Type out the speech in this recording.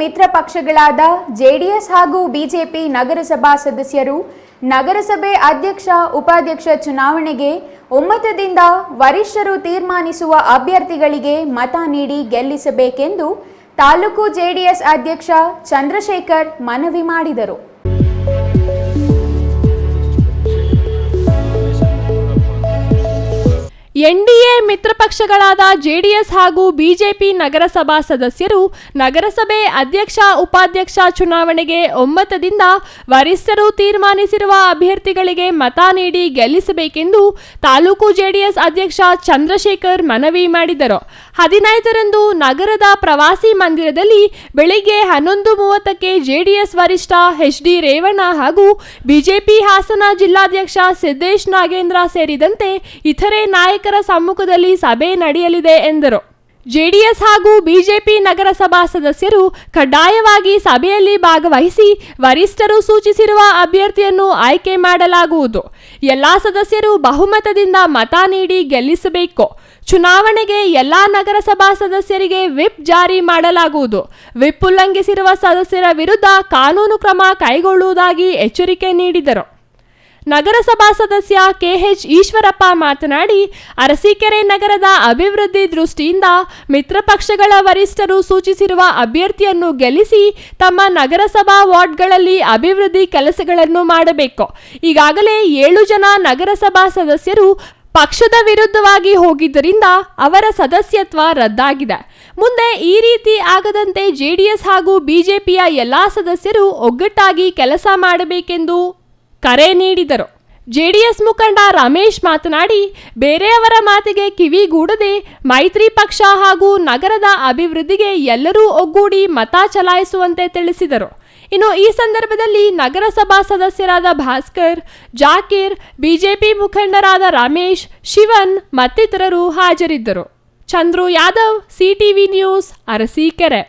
ಮಿತ್ರ ಪಕ್ಷಗಳಾದ ಜೆಡಿಎಸ್ ಹಾಗೂ ಬಿಜೆಪಿ ನಗರಸಭಾ ಸದಸ್ಯರು, ನಗರಸಭೆ ಅಧ್ಯಕ್ಷ, ಉಪಾಧ್ಯಕ್ಷ ಚುನಾವಣೆಗೆ ಒಮ್ಮತದಿಂದ ವರಿಷ್ಠರು ತೀರ್ಮಾನಿಸುವ ಅಭ್ಯರ್ಥಿಗಳಿಗೆ ಮತ ನೀಡಿ ಗೆಲ್ಲಿಸಬೇಕೆಂದು ತಾಲೂಕು ಜೆಡಿಎಸ್ ಅಧ್ಯಕ್ಷ ಚಂದ್ರಶೇಖರ್ ಮನವಿ ಮಾಡಿದರು. ಎನ್ಡಿಎ ಮಿತ್ರ ಪಕ್ಷಗಳಾದ ಜೆಡಿಎಸ್ ಹಾಗೂ ಬಿಜೆಪಿ ನಗರಸಭಾ ಸದಸ್ಯರು ನಗರಸಭೆ ಅಧ್ಯಕ್ಷ, ಉಪಾಧ್ಯಕ್ಷ ಚುನಾವಣೆಗೆ ಒಮ್ಮತದಿಂದ ವರಿಷ್ಠರು ತೀರ್ಮಾನಿಸಿರುವ ಅಭ್ಯರ್ಥಿಗಳಿಗೆ ಮತ ನೀಡಿ ಗೆಲ್ಲಿಸಬೇಕೆಂದು ತಾಲೂಕು ಜೆಡಿಎಸ್ ಅಧ್ಯಕ್ಷ ಚಂದ್ರಶೇಖರ್ ಮನವಿ ಮಾಡಿದರು. ಹದಿನೈದರಂದು ನಗರದ ಪ್ರವಾಸಿ ಮಂದಿರದಲ್ಲಿ ಬೆಳಿಗ್ಗೆ ಹನ್ನೊಂದು ಮೂವತ್ತಕ್ಕೆ ಜೆಡಿಎಸ್ ವರಿಷ್ಠ ಎಚ್ ಡಿ ರೇವಣ್ಣ ಹಾಗೂ ಬಿಜೆಪಿ ಹಾಸನ ಜಿಲ್ಲಾಧ್ಯಕ್ಷ ಸಿದ್ದೇಶ್ ನಾಗೇಂದ್ರ ಸೇರಿದಂತೆ ಇತರೆ ನಾಯಕರ ಸಮ್ಮುಖದಲ್ಲಿ ಸಭೆ ನಡೆಯಲಿದೆ ಎಂದರು. ಜೆಡಿಎಸ್ ಹಾಗೂ ಬಿಜೆಪಿ ನಗರಸಭಾ ಸದಸ್ಯರು ಕಡ್ಡಾಯವಾಗಿ ಸಭೆಯಲ್ಲಿ ಭಾಗವಹಿಸಿ ವರಿಷ್ಠರು ಸೂಚಿಸಿರುವ ಅಭ್ಯರ್ಥಿಯನ್ನು ಆಯ್ಕೆ ಮಾಡಲಾಗುವುದು. ಎಲ್ಲಾ ಸದಸ್ಯರು ಬಹುಮತದಿಂದ ಮತ ನೀಡಿ ಗೆಲ್ಲಿಸಬೇಕು. ಚುನಾವಣೆಗೆ ಎಲ್ಲಾ ನಗರಸಭಾ ಸದಸ್ಯರಿಗೆ ವಿಪ್ ಜಾರಿ ಮಾಡಲಾಗುವುದು. ವಿಪ್ ಉಲ್ಲಂಘಿಸಿರುವ ಸದಸ್ಯರ ವಿರುದ್ಧ ಕಾನೂನು ಕ್ರಮ ಕೈಗೊಳ್ಳುವುದಾಗಿ ಎಚ್ಚರಿಕೆ ನೀಡಿದರು. ನಗರಸಭಾ ಸದಸ್ಯ ಕೆಎಚ್ ಈಶ್ವರಪ್ಪ ಮಾತನಾಡಿ, ಅರಸೀಕೆರೆ ನಗರದ ಅಭಿವೃದ್ಧಿ ದೃಷ್ಟಿಯಿಂದ ಮಿತ್ರ ಪಕ್ಷಗಳ ವರಿಷ್ಠರು ಸೂಚಿಸಿರುವ ಅಭ್ಯರ್ಥಿಯನ್ನು ಗೆಲ್ಲಿಸಿ ತಮ್ಮ ನಗರಸಭಾ ವಾರ್ಡ್ಗಳಲ್ಲಿ ಅಭಿವೃದ್ಧಿ ಕೆಲಸಗಳನ್ನು ಮಾಡಬೇಕು. ಈಗಾಗಲೇ ಏಳು ಜನ ನಗರಸಭಾ ಸದಸ್ಯರು ಪಕ್ಷದ ವಿರುದ್ಧವಾಗಿ ಹೋಗಿದ್ದರಿಂದ ಅವರ ಸದಸ್ಯತ್ವ ರದ್ದಾಗಿದೆ. ಮುಂದೆ ಈ ರೀತಿ ಆಗದಂತೆ ಜೆಡಿಎಸ್ ಹಾಗೂ ಬಿಜೆಪಿಯ ಎಲ್ಲಾ ಸದಸ್ಯರು ಒಗ್ಗಟ್ಟಾಗಿ ಕೆಲಸ ಮಾಡಬೇಕೆಂದು ಕರೆ ನೀಡಿದರು. ಜೆಡಿಎಸ್ ಮುಖಂಡ ರಮೇಶ್ ಮಾತನಾಡಿ, ಬೇರೆಯವರ ಮಾತಿಗೆ ಕಿವಿಗೂಡದೆ ಮೈತ್ರಿ ಪಕ್ಷ ಹಾಗೂ ನಗರದ ಅಭಿವೃದ್ಧಿಗೆ ಎಲ್ಲರೂ ಒಗ್ಗೂಡಿ ಮತ ಚಲಾಯಿಸುವಂತೆ ತಿಳಿಸಿದರು. ಇನ್ನು ಈ ಸಂದರ್ಭದಲ್ಲಿ ನಗರಸಭಾ ಸದಸ್ಯರಾದ ಭಾಸ್ಕರ್, ಜಾಕೀರ್, ಬಿಜೆಪಿ ಮುಖಂಡರಾದ ರಮೇಶ್, ಶಿವನ್ ಮತ್ತಿತರರು ಹಾಜರಿದ್ದರು. Chandru Yadav, CTV news, Arsikere.